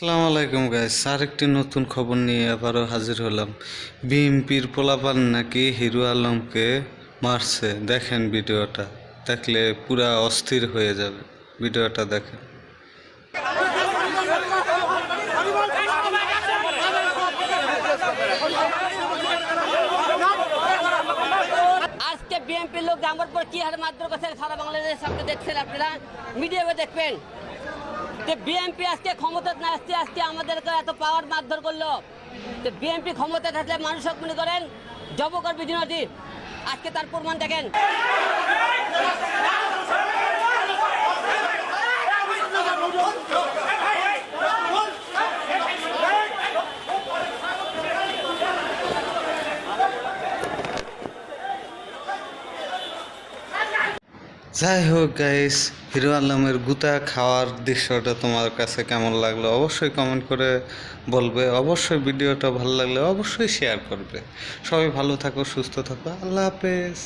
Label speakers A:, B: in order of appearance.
A: আসসালামু আলাইকুম গাইস আরেকটি নতুন খবর নিয়ে আবারও হাজির হলাম। বিএমপির পোলাপান নাকি হিরো আলমকে মারছে? দেখেন ভিডিওটা, দেখলে পুরা অস্থির হয়ে যাবে। ভিডিওটা দেখেন।
B: আজকে লোক আমার পর কি হারে মারধর কথা সারা বাংলাদেশের সামনে দেখছেন আপনারা? মিডিয়াতে দেখবেন। যে বিএনপি আজকে ক্ষমতা না আসতে আজকে আমাদেরকে এত পাওয়ার মারধর করল। যে বিএনপি ক্ষমতা থাকলে মানুষ মনে করেন জবকর দিনটি আজকে তার প্রমাণ দেখেন।
A: যাই হোক গাইস হিরো আলমের গুতা খাওয়ার দৃশ্যটা তোমার কাছে কেমন লাগল অবশ্যই কমেন্ট করে বলবে। অবশ্যই ভিডিওটা ভালো লাগলে অবশ্যই শেয়ার করবে। সবাই ভালো থাকো, সুস্থ থাকো। আল্লাহ হাফেজ।